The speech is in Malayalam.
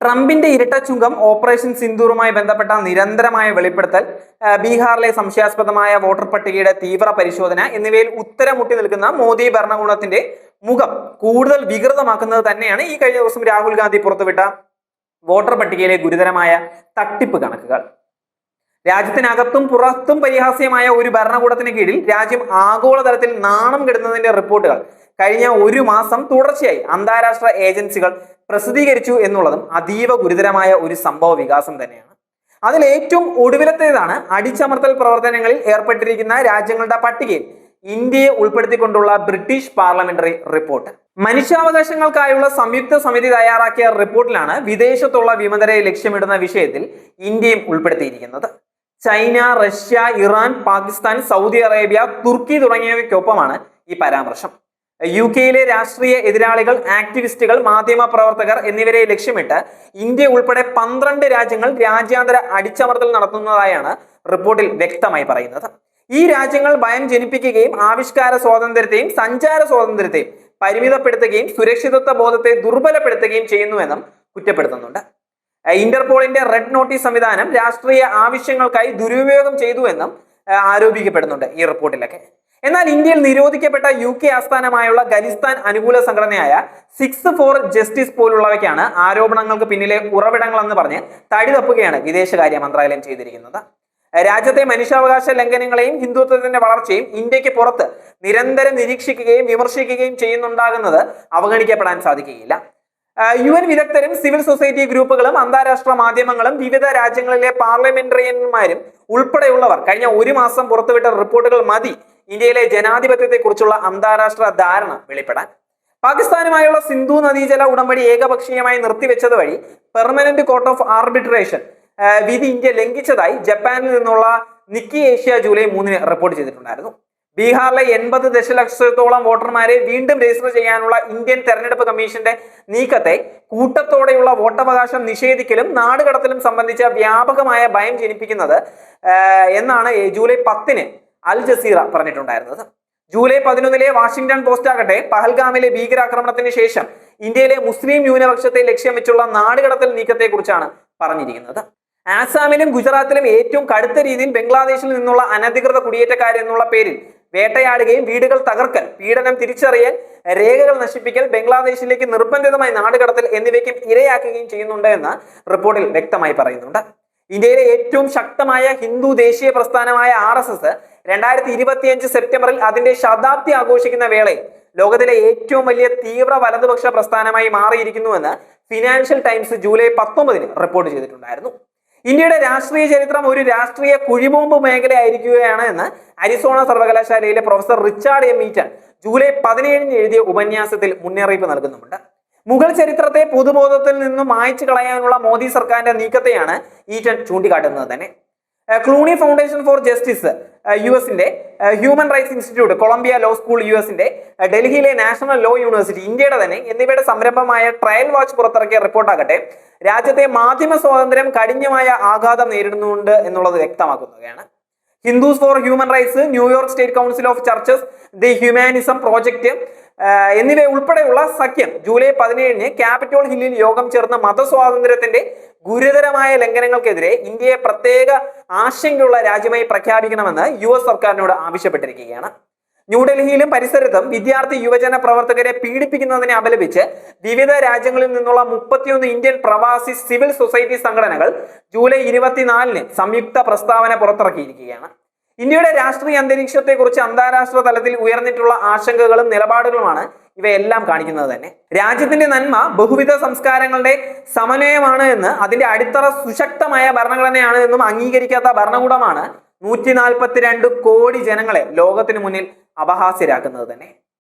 ട്രംപിന്റെ ഇരട്ടച്ചുങ്കം ഓപ്പറേഷൻ സിന്ദൂറുമായി ബന്ധപ്പെട്ട നിരന്തരമായ വെളിപ്പെടുത്തൽ ബീഹാറിലെ സംശയാസ്പദമായ വോട്ടർ പട്ടികയുടെ തീവ്ര പരിശോധന എന്നിവയിൽ ഉത്തരമുട്ടി നിൽക്കുന്ന മോദി ഭരണകൂടത്തിന്റെ മുഖം കൂടുതൽ വികൃതമാക്കുന്നത് തന്നെയാണ് ഈ കഴിഞ്ഞ ദിവസം രാഹുൽ ഗാന്ധി പുറത്തുവിട്ട വോട്ടർ പട്ടികയിലെ ഗുരുതരമായ തട്ടിപ്പ് കണക്കുകൾ. രാജ്യത്തിനകത്തും പുറത്തും പരിഹാസ്യമായ ഒരു ഭരണകൂടത്തിന് കീഴിൽ രാജ്യം ആഗോളതലത്തിൽ നാണം കെടുന്നതിന്റെ റിപ്പോർട്ടുകൾ കഴിഞ്ഞ ഒരു മാസം തുടർച്ചയായി അന്താരാഷ്ട്ര ഏജൻസികൾ പ്രസിദ്ധീകരിച്ചു എന്നുള്ളതും അതീവ ഗുരുതരമായ ഒരു സംഭവ വികാസം തന്നെയാണ്. അതിൽ ഏറ്റവും ഒടുവിലത്തേതാണ് അടിച്ചമർത്തൽ പ്രവർത്തനങ്ങളിൽ ഏർപ്പെട്ടിരിക്കുന്ന രാജ്യങ്ങളുടെ പട്ടികയിൽ ഇന്ത്യയെ ഉൾപ്പെടുത്തിക്കൊണ്ടുള്ള ബ്രിട്ടീഷ് പാർലമെന്ററി റിപ്പോർട്ട്. മനുഷ്യാവകാശങ്ങൾക്കായുള്ള സംയുക്ത സമിതി തയ്യാറാക്കിയ റിപ്പോർട്ടിലാണ് വിദേശത്തുള്ള വിമതരെ ലക്ഷ്യമിടുന്ന വിഷയത്തിൽ ഇന്ത്യയും ഉൾപ്പെടുത്തിയിരിക്കുന്നത്. China Russia Iran Pakistan Saudi Arabia തുർക്കി തുടങ്ങിയവയ്ക്കൊപ്പമാണ് ഈ പരാമർശം. യു കെയിലെ രാഷ്ട്രീയ എതിരാളികൾ ആക്ടിവിസ്റ്റുകൾ മാധ്യമ പ്രവർത്തകർ എന്നിവരെ ലക്ഷ്യമിട്ട് ഇന്ത്യ ഉൾപ്പെടെ പന്ത്രണ്ട് രാജ്യങ്ങൾ രാജ്യാന്തര അടിച്ചമർത്തൽ നടത്തുന്നതായാണ് റിപ്പോർട്ടിൽ വ്യക്തമായി പറയുന്നത്. ഈ രാജ്യങ്ങൾ ഭയം ജനിപ്പിക്കുകയും ആവിഷ്കാര സ്വാതന്ത്ര്യത്തെയും സഞ്ചാര സ്വാതന്ത്ര്യത്തെയും പരിമിതപ്പെടുത്തുകയും സുരക്ഷിതത്വ ബോധത്തെ ദുർബലപ്പെടുത്തുകയും ചെയ്യുന്നുവെന്നും കുറ്റപ്പെടുത്തുന്നുണ്ട്. ഇന്റർപോളിന്റെ റെഡ് നോട്ടീസ് സംവിധാനം രാഷ്ട്രീയ ആവശ്യങ്ങൾക്കായി ദുരുപയോഗം ചെയ്തുവെന്നും ആരോപിക്കപ്പെടുന്നുണ്ട് ഈ റിപ്പോർട്ടിലൊക്കെ. എന്നാൽ ഇന്ത്യയിൽ നിരോധിക്കപ്പെട്ട യു കെ ആസ്ഥാനമായുള്ള ഖലിസ്ഥാൻ അനുകൂല സംഘടനയായ സിക്സ് ഫോർ ജസ്റ്റിസ് പോലുള്ളവയ്ക്കാണ് ആരോപണങ്ങൾക്ക് പിന്നിലെ ഉറവിടങ്ങളെന്ന് പറഞ്ഞ് തടി തപ്പുകയാണ് വിദേശകാര്യ മന്ത്രാലയം ചെയ്തിരിക്കുന്നത്. രാജ്യത്തെ മനുഷ്യാവകാശ ലംഘനങ്ങളെയും ഹിന്ദുത്വത്തിന്റെ വളർച്ചയും ഇന്ത്യയ്ക്ക് പുറത്ത് നിരന്തരം നിരീക്ഷിക്കുകയും വിമർശിക്കുകയും ചെയ്യുന്നുണ്ടാകുന്നത് അവഗണിക്കപ്പെടാൻ സാധിക്കുകയില്ല. യു എൻ വിദഗ്ധരും സിവിൽ സൊസൈറ്റി ഗ്രൂപ്പുകളും അന്താരാഷ്ട്ര മാധ്യമങ്ങളും വിവിധ രാജ്യങ്ങളിലെ പാർലമെന്ററിയന്മാരും ഉൾപ്പെടെയുള്ളവർ കഴിഞ്ഞ ഒരു മാസം പുറത്തുവിട്ട റിപ്പോർട്ടുകൾ മതി ഇന്ത്യയിലെ ജനാധിപത്യത്തെക്കുറിച്ചുള്ള അന്താരാഷ്ട്ര ധാരണ വെളിപ്പെടാൻ. പാകിസ്ഥാനുമായുള്ള സിന്ധു നദീജല ഉടമ്പടി ഏകപക്ഷീയമായി നിർത്തിവെച്ചത് വഴി പെർമനന്റ് കോർട്ട് ഓഫ് ആർബിട്രേഷൻ വിധി ഇന്ത്യ ലംഘിച്ചതായി ജപ്പാനിൽ നിന്നുള്ള നിക്കി ഏഷ്യ ജൂലൈ മൂന്നിന് റിപ്പോർട്ട് ചെയ്തിട്ടുണ്ടായിരുന്നു. ബീഹാറിലെ എൺപത് ദശലക്ഷത്തോളം വോട്ടർമാരെ വീണ്ടും രജിസ്റ്റർ ചെയ്യാനുള്ള ഇന്ത്യൻ തെരഞ്ഞെടുപ്പ് കമ്മീഷന്റെ നീക്കത്തെ കൂട്ടത്തോടെയുള്ള വോട്ടവകാശം നിഷേധിക്കലും നാടുകടത്തലും സംബന്ധിച്ച വ്യാപകമായ ഭയം ജനിപ്പിക്കുന്നത് എന്നാണ് ജൂലൈ പത്തിന് അൽ ജസീറ പറഞ്ഞിട്ടുണ്ടായിരുന്നത്. ജൂലൈ പതിനൊന്നിലെ വാഷിംഗ്ടൺ പോസ്റ്റ് ആകട്ടെ പഹൽഗാമിലെ ഭീകരാക്രമണത്തിന് ശേഷം ഇന്ത്യയിലെ മുസ്ലിം ന്യൂനപക്ഷത്തെ ലക്ഷ്യം വെച്ചുള്ള നാടുകടത്തൽ നീക്കത്തെക്കുറിച്ചാണ് പറഞ്ഞിരിക്കുന്നത്. ആസാമിലും ഗുജറാത്തിലും ഏറ്റവും കടുത്ത രീതിയിൽ ബംഗ്ലാദേശിൽ നിന്നുള്ള അനധികൃത കുടിയേറ്റക്കാർ എന്നുള്ള പേരിൽ വേട്ടയാടുകയും വീടുകൾ തകർക്കൽ പീഡനം തിരിച്ചറിയൽ രേഖകൾ നശിപ്പിക്കൽ ബംഗ്ലാദേശിലേക്ക് നിർബന്ധിതമായി നാടുകടത്തൽ എന്നിവയ്ക്കും ഇരയാക്കുകയും ചെയ്യുന്നുണ്ട് എന്ന് റിപ്പോർട്ടിൽ വ്യക്തമായി പറയുന്നുണ്ട്. ഇന്ത്യയിലെ ഏറ്റവും ശക്തമായ ഹിന്ദു ദേശീയ പ്രസ്ഥാനമായ ആർ രണ്ടായിരത്തി ഇരുപത്തിയഞ്ച് സെപ്റ്റംബറിൽ അതിന്റെ ശതാബ്ദി ആഘോഷിക്കുന്ന വേളയിൽ ലോകത്തിലെ ഏറ്റവും വലിയ തീവ്ര വലതുപക്ഷ പ്രസ്ഥാനമായി മാറിയിരിക്കുന്നുവെന്ന് ഫിനാൻഷ്യൽ ടൈംസ് ജൂലൈ പത്തൊമ്പതിന് റിപ്പോർട്ട് ചെയ്തിട്ടുണ്ടായിരുന്നു. ഇന്ത്യയുടെ രാഷ്ട്രീയ ചരിത്രം ഒരു രാഷ്ട്രീയ കുഴിബോംബ് മേഖലയായിരിക്കുകയാണ് എന്ന് അരിസോണ സർവകലാശാലയിലെ professor Richard M Eaton July പതിനേഴിന് എഴുതിയ ഉപന്യാസത്തിൽ മുന്നറിയിപ്പ് നൽകുന്നുമുണ്ട്. മുഗൾ ചരിത്രത്തെ പൊതുബോധത്തിൽ നിന്നും മായ്ച്ചു കളയാനുള്ള മോദി സർക്കാരിന്റെ നീക്കത്തെയാണ് ഈറ്റൺ ചൂണ്ടിക്കാട്ടുന്നത് തന്നെ. Clooney Foundation for Justice U എസിന്റെ Human Rights Institute Columbia Law School U എസിന്റെ ഡൽഹിയിലെ നാഷണൽ ലോ യൂണിവേഴ്സിറ്റി ഇന്ത്യയുടെ തന്നെ എന്നിവയുടെ സംരംഭമായ ട്രയൽ വാച്ച് പുറത്തിറക്കിയ റിപ്പോർട്ടാകട്ടെ രാജ്യത്തെ മാധ്യമ സ്വാതന്ത്ര്യം കഠിനമായ ആഘാതം നേരിടുന്നുണ്ട് എന്നുള്ളത് വ്യക്തമാക്കുന്നതാണ്. Hindus for Human Rights New York State Council of Churches the Humanism Project എന്നിവ ഉൾപ്പെടെയുള്ള സഖ്യം ജൂലൈ പതിനേഴിന് ക്യാപിറ്റോൾ ഹില്ലിൽ യോഗം ചേർന്ന മതസ്വാതന്ത്ര്യത്തിന്റെ ഗുരുതരമായ ലംഘനങ്ങൾക്കെതിരെ ഇന്ത്യയെ പ്രത്യേക ആശങ്കയുള്ള രാജ്യമായി പ്രഖ്യാപിക്കണമെന്ന് യു എസ് സർക്കാരിനോട് ആവശ്യപ്പെട്ടിരിക്കുകയാണ്. ന്യൂഡൽഹിയിലും പരിസരത്തും വിദ്യാർത്ഥി യുവജന പ്രവർത്തകരെ പീഡിപ്പിക്കുന്നതിനെ അപലപിച്ച് വിവിധ രാജ്യങ്ങളിൽ നിന്നുള്ള മുപ്പത്തിയൊന്ന് ഇന്ത്യൻ പ്രവാസി സിവിൽ സൊസൈറ്റി സംഘടനകൾ ജൂലൈ ഇരുപത്തിനാലിന് സംയുക്ത പ്രസ്താവന പുറത്തിറക്കിയിരിക്കുകയാണ്. ഇന്ത്യയുടെ രാഷ്ട്രീയ അന്തരീക്ഷത്തെക്കുറിച്ച് അന്താരാഷ്ട്ര തലത്തിൽ ഉയർന്നിട്ടുള്ള ആശങ്കകളും നിലപാടുകളുമാണ് ഇവയെല്ലാം കാണിക്കുന്നത് തന്നെ. രാജ്യത്തിന്റെ നന്മ ബഹുവിധ സംസ്കാരങ്ങളുടെ സമന്വയമാണ് എന്ന് അതിന്റെ അടിത്തറ സുശക്തമായ ഭരണഘടനയാണ് എന്നും അംഗീകരിക്കാത്ത ഭരണകൂടമാണ് നൂറ്റി കോടി ജനങ്ങളെ ലോകത്തിന് മുന്നിൽ അപഹാസ്യരാക്കുന്നത് തന്നെ.